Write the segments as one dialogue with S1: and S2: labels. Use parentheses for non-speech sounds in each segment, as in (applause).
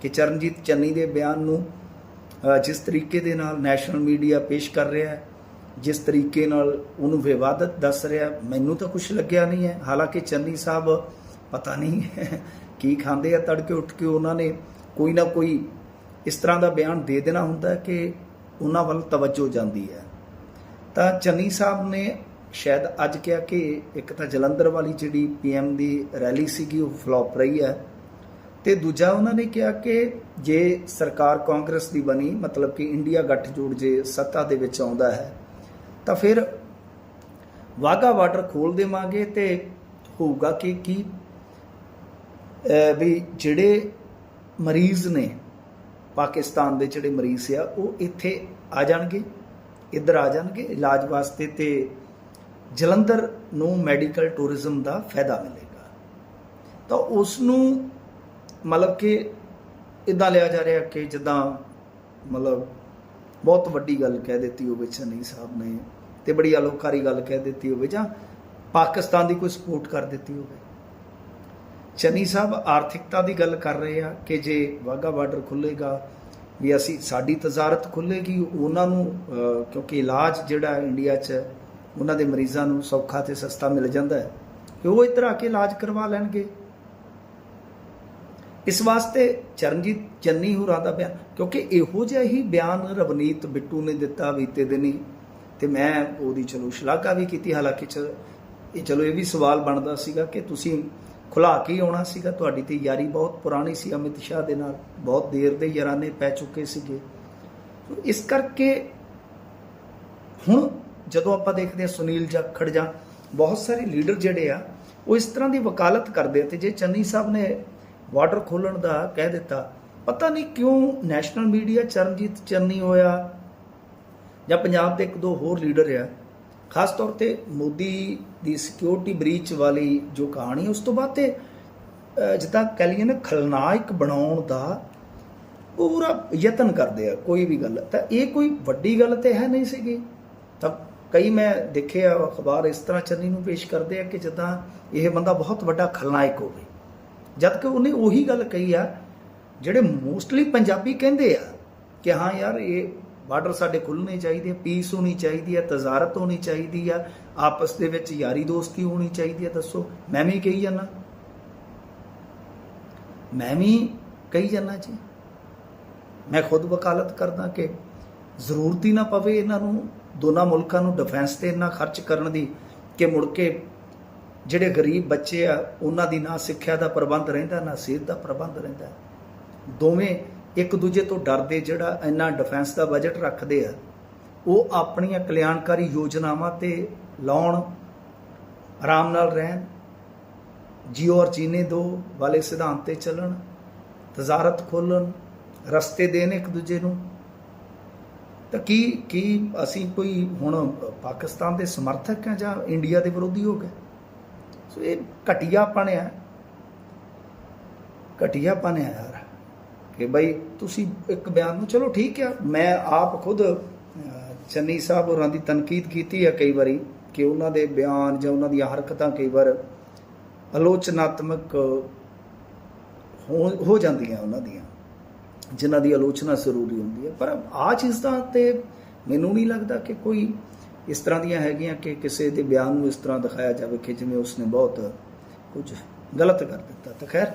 S1: ਕਿ ਚਰਨਜੀਤ ਚੰਨੀ ਦੇ ਬਿਆਨ ਨੂੰ ਜਿਸ ਤਰੀਕੇ ਦੇ ਨਾਲ ਨੈਸ਼ਨਲ ਮੀਡੀਆ ਪੇਸ਼ ਕਰ ਰਿਹਾ ਹੈ, ਜਿਸ ਤਰੀਕੇ ਨਾਲ ਉਹਨੂੰ ਵਿਵਾਦਤ ਦੱਸ ਰਿਹਾ, ਮੈਨੂੰ ਤਾਂ ਕੁਝ ਲੱਗਿਆ ਨਹੀਂ ਹੈ। ਹਾਲਾਂਕਿ ਚੰਨੀ ਸਾਹਿਬ ਪਤਾ ਨਹੀਂ (laughs) ਕੀ ਖਾਂਦੇ ਆ, ਤੜਕੇ ਉੱਠ ਕੇ ਉਹਨਾਂ ਨੇ ਕੋਈ ਨਾ ਕੋਈ ਇਸ ਤਰ੍ਹਾਂ ਦਾ ਬਿਆਨ ਦੇ ਦੇਣਾ ਹੁੰਦਾ ਕਿ ਉਹਨਾਂ ਵੱਲ ਤਵੱਜੋ ਜਾਂਦੀ ਹੈ। ਤਾਂ ਚੰਨੀ ਸਾਹਿਬ ਨੇ ਸ਼ਾਇਦ ਅੱਜ ਕਿਹਾ ਕਿ ਇੱਕ ਤਾਂ ਜਲੰਧਰ ਵਾਲੀ ਜਿਹੜੀ ਪੀਐਮ ਦੀ ਰੈਲੀ ਸੀਗੀ, ਉਹ ਫਲॉप ਰਹੀ ਹੈ। ਤੇ ਦੂਜਾ ਉਹਨਾਂ ਨੇ ਕਿਹਾ ਕਿ ਜੇ ਸਰਕਾਰ ਕਾਂਗਰਸ ਦੀ ਬਣੀ, ਮਤਲਬ ਕਿ ਇੰਡੀਆ ਗੱਠਜੋੜ ਜੇ ਸੱਤਾ ਦੇ ਵਿੱਚ ਆਉਂਦਾ ਹੈ, ਤਾਂ ਫਿਰ ਵਾਗਾ ਬਾਰਡਰ ਖੋਲ ਦੇਵਾਂਗੇ ਤੇ ਹੋਊਗਾ ਕਿ ਕੀ? ਵੀ ਜਿਹੜੇ ਮਰੀਜ਼ ਨੇ, ਪਾਕਿਸਤਾਨ ਦੇ ਜਿਹੜੇ ਮਰੀਜ਼ ਆ, ਉਹ ਇੱਥੇ ਆ ਜਾਣਗੇ, ਇੱਧਰ ਆ ਜਾਣਗੇ, ਇਲਾਜ ਵਾਸਤੇ ਤੇ ਜਲੰਧਰ ਨੂੰ ਮੈਡੀਕਲ ਟੂਰਿਜ਼ਮ ਦਾ ਫਾਇਦਾ ਮਿਲੇਗਾ। ਤਾਂ ਉਸ ਨੂੰ ਮਤਲਬ ਕਿ ਇਦਾਂ ਲਿਆ ਜਾ ਰਿਹਾ ਕਿ ਜਿੱਦਾਂ ਮਤਲਬ ਬਹੁਤ ਵੱਡੀ ਗੱਲ ਕਹਿ ਦਿੱਤੀ ਹੋਵੇ ਚੰਨੀ ਸਾਹਿਬ ਨੇ ਤੇ ਬੜੀ ਅਲੋਕਾਰੀ ਗੱਲ ਕਹਿ ਦਿੱਤੀ ਹੋਵੇ ਜਾਂ ਪਾਕਿਸਤਾਨ ਦੀ ਕੋਈ ਸਪੋਰਟ ਕਰ ਦਿੱਤੀ ਹੋਵੇ। ਚੰਨੀ ਸਾਹਿਬ ਆਰਥਿਕਤਾ ਦੀ ਗੱਲ ਕਰ ਰਹੇ ਆ ਕਿ ਜੇ ਵਾਗਾ ਬਾਰਡਰ ਖੁੱਲੇਗਾ ਵੀ ਅਸੀਂ ਸਾਡੀ ਤਜ਼ਾਰਤ ਖੁੱਲੇਗੀ ਉਹਨਾਂ ਨੂੰ ਕਿਉਂਕਿ ਇਲਾਜ ਜਿਹੜਾ ਇੰਡੀਆ 'ਚ ਉਹਨਾਂ ਦੇ ਮਰੀਜ਼ਾਂ ਨੂੰ ਸੌਖਾ ਤੇ ਸਸਤਾ ਮਿਲ ਜਾਂਦਾ ਹੈ ਕਿ ਉਹ ਇੱਧਰ ਆ ਕੇ ਇਲਾਜ ਕਰਵਾ ਲੈਣਗੇ। ਇਸ ਵਾਸਤੇ ਚਰਨਜੀਤ ਚੰਨੀ ਹੋਰਾਂ ਦਾ ਬਿਆਨ, ਕਿਉਂਕਿ ਇਹੋ ਜਿਹਾ ਹੀ ਬਿਆਨ ਰਵਨੀਤ ਬਿੱਟੂ ਨੇ ਦਿੱਤਾ ਬੀਤੇ ਦਿਨੀ, ਤੇ ਮੈਂ ਉਹਦੀ ਚਲੋ ਸ਼ਲਾਘਾ ਵੀ ਕੀਤੀ, ਹਾਲਾਂਕਿ ਚ ਇਹ ਚਲੋ ਇਹ ਵੀ ਸਵਾਲ ਬਣਦਾ ਸੀਗਾ ਕਿ ਤੁਸੀਂ ਖੁਲਾ ਕੇ ਆਉਣਾ ਸੀਗਾ, ਤੁਹਾਡੀ ਤੇ ਯਾਰੀ ਬਹੁਤ ਪੁਰਾਣੀ ਸੀ, ਅਮਿਤ ਸ਼ਾਹ ਦੇ ਨਾਲ ਬਹੁਤ ਦੇਰ ਦੇ ਯਾਰਾਨੇ ਪੈ ਚੁੱਕੇ ਸੀਗੇ। ਇਸ ਕਰਕੇ ਹੁਣ ਜਦੋਂ ਆਪਾਂ ਦੇਖਦੇ ਹਾਂ ਸੁਨੀਲ ਜਾਖੜ ਜਾਂ ਬਹੁਤ ਸਾਰੇ ਲੀਡਰ ਜਿਹੜੇ ਆ, ਉਹ ਇਸ ਤਰ੍ਹਾਂ ਦੀ ਵਕਾਲਤ ਕਰਦੇ ਆ, ਤੇ ਜੇ ਚੰਨੀ ਸਾਹਿਬ ਨੇ ਵਾਟਰ ਖੋਲਣ ਦਾ ਕਹਿ ਦਿੱਤਾ। ਪਤਾ ਨਹੀਂ ਕਿਉਂ ਨੈਸ਼ਨਲ ਮੀਡੀਆ ਚਰਨਜੀਤ ਚੰਨੀ ਹੋਇਆ ਜਾਂ ਪੰਜਾਬ ਦੇ ਇੱਕ ਦੋ ਹੋਰ ਲੀਡਰ ਆ। ਖਾਸ ਤੌਰ ਤੇ ਮੋਦੀ ਦੀ ਸਿਕਿਉਰਿਟੀ ਬ੍ਰੀਚ ਵਾਲੀ ਜੋ ਕਹਾਣੀ, ਉਸ ਤੋਂ ਬਾਅਦ ਤੇ ਜਿੱਦਾਂ ਕਹ ਲਈਏ ਨਾ ਖਲਨਾਇਕ ਬਣਾਉਣ ਦਾ ਪੂਰਾ ਯਤਨ ਕਰਦੇ ਆ, ਕੋਈ ਵੀ ਗੱਲ। ਤਾਂ ਇਹ ਕੋਈ ਵੱਡੀ ਗੱਲ ਤੇ ਹੈ ਨਹੀਂ ਸੀਗੀ। ਤਾਂ ਕਈ ਮੈਂ ਦੇਖਿਆ, ਅਖਬਾਰ ਇਸ ਤਰ੍ਹਾਂ ਚੰਨੀ ਨੂੰ ਪੇਸ਼ ਕਰਦੇ ਆ ਕਿ ਜਿੱਦਾਂ ਇਹ ਬੰਦਾ ਬਹੁਤ ਵੱਡਾ ਖਲਨਾਇਕ ਹੋਵੇ। ਜਦ ਕਿ ਉਹਨੇ ਉਹੀ ਗੱਲ ਕਹੀ ਆ, ਜਿਹੜੇ ਮੋਸਟਲੀ ਪੰਜਾਬੀ ਕਹਿੰਦੇ ਆ ਕਿ ਹਾਂ ਯਾਰ ਇਹ ਬਾਰਡਰ ਸਾਡੇ ਖੁੱਲਣੇ ਚਾਹੀਦੇ ਆ ਪੀਸ ਹੋਣੀ ਚਾਹੀਦੀ ਆ, ਤਜ਼ਾਰਤ ਹੋਣੀ ਚਾਹੀਦੀ ਆ, ਆਪਸ ਦੇ ਵਿੱਚ ਯਾਰੀ ਦੋਸਤੀ ਹੋਣੀ ਚਾਹੀਦੀ ਆ, ਦੱਸੋ, ਮੈਂ ਵੀ ਕਹੀ ਜਾਂਦਾ। ਮੈਂ ਵੀ ਕਹੀ ਜਾਂਦਾ ਜੀ। ਮੈਂ ਖੁਦ ਵਕਾਲਤ ਕਰਦਾ ਕਿ ਜ਼ਰੂਰਤ ਹੀ ਨਾ ਪਵੇ ਇਹਨਾਂ ਨੂੰ, ਦੋਨਾਂ ਮੁਲਕਾਂ ਨੂੰ ਡਿਫੈਂਸ ਤੇ ਇੰਨਾ ਖਰਚ ਕਰਨ ਦੀ, ਕਿ ਮੁੜ ਕੇ ਜਿਹੜੇ ਗਰੀਬ ਬੱਚੇ ਆ, ਉਹਨਾਂ ਦੀ ਨਾ ਸਿੱਖਿਆ ਦਾ ਪ੍ਰਬੰਧ ਰਹਿੰਦਾ, ਨਾ ਸਿਹਤ ਦਾ ਪ੍ਰਬੰਧ ਰਹਿੰਦਾ। ਦੋਵੇਂ ਇੱਕ ਦੂਜੇ ਤੋਂ ਡਰਦੇ ਜਿਹੜਾ ਇੰਨਾ ਡਿਫੈਂਸ ਦਾ ਬਜਟ ਰੱਖਦੇ ਆ, ਉਹ ਆਪਣੀਆਂ ਕਲਿਆਣਕਾਰੀ ਯੋਜਨਾਵਾਂ ਤੇ ਲਾਉਣ, ਆਰਾਮ ਨਾਲ ਰਹਿਣ, ਜੀਓ ਔਰ ਜੀਨੇ ਦੋ ਵਾਲੇ ਸਿਧਾਂਤ ਤੇ ਚੱਲਣ, ਤਜ਼ਾਰਤ ਖੋਲਣ, ਰਸਤੇ ਦੇਣ ਇੱਕ ਦੂਜੇ ਨੂੰ। ਤਾਂ ਕੀ ਕੀ ਅਸੀਂ ਕੋਈ ਹੁਣ ਪਾਕਿਸਤਾਨ ਦੇ ਸਮਰਥਕ ਹਾਂ ਜਾਂ ਇੰਡੀਆ ਦੇ ਵਿਰੋਧੀ ਹੋ ਗਏ? ਸੋ ਇਹ ਘਟੀਆ ਹੈ ਘਟੀਆ ਹੈ ਯਾਰ, ਕਿ ਬਈ ਤੁਸੀਂ ਇੱਕ ਬਿਆਨ ਨੂੰ, ਚਲੋ ਠੀਕ ਆ, ਮੈਂ ਆਪ ਖੁਦ ਚੰਨੀ ਸਾਹਿਬ ਹੋਰਾਂ ਦੀ ਤਨਕੀਦ ਕੀਤੀ ਹੈ ਕਈ ਵਾਰੀ, ਕਿ ਉਹਨਾਂ ਦੇ ਬਿਆਨ ਜਾਂ ਉਹਨਾਂ ਦੀਆਂ ਹਰਕਤਾਂ ਕਈ ਵਾਰ ਆਲੋਚਨਾਤਮਕ ਹੋ ਹੋ ਜਾਂਦੀਆਂ ਉਹਨਾਂ ਦੀਆਂ, ਜਿਨ੍ਹਾਂ ਦੀ ਆਲੋਚਨਾ ਜ਼ਰੂਰੀ ਹੁੰਦੀ ਹੈ ਪਰ ਆ ਚੀਜ਼ ਦਾ ਤੇ ਮੈਨੂੰ ਨਹੀਂ ਲੱਗਦਾ ਕਿ ਕੋਈ ਇਸ ਤਰ੍ਹਾਂ ਦੀਆਂ ਹੈਗੀਆਂ ਕਿ ਕਿਸੇ ਦੇ ਬਿਆਨ ਨੂੰ ਇਸ ਤਰ੍ਹਾਂ ਦਿਖਾਇਆ ਜਾਵੇ ਕਿ ਜਿਵੇਂ ਉਸਨੇ ਬਹੁਤ ਕੁਝ ਗਲਤ ਕਰ ਦਿੱਤਾ। ਤਾਂ ਖੈਰ,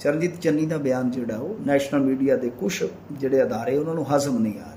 S1: ਚਰਨਜੀਤ ਚੰਨੀ ਦਾ ਬਿਆਨ ਜਿਹੜਾ ਉਹ ਨੈਸ਼ਨਲ ਮੀਡੀਆ ਦੇ ਕੁਝ ਜਿਹੜੇ ਅਦਾਰੇ, ਉਹਨਾਂ ਨੂੰ ਹਜ਼ਮ ਨਹੀਂ ਆ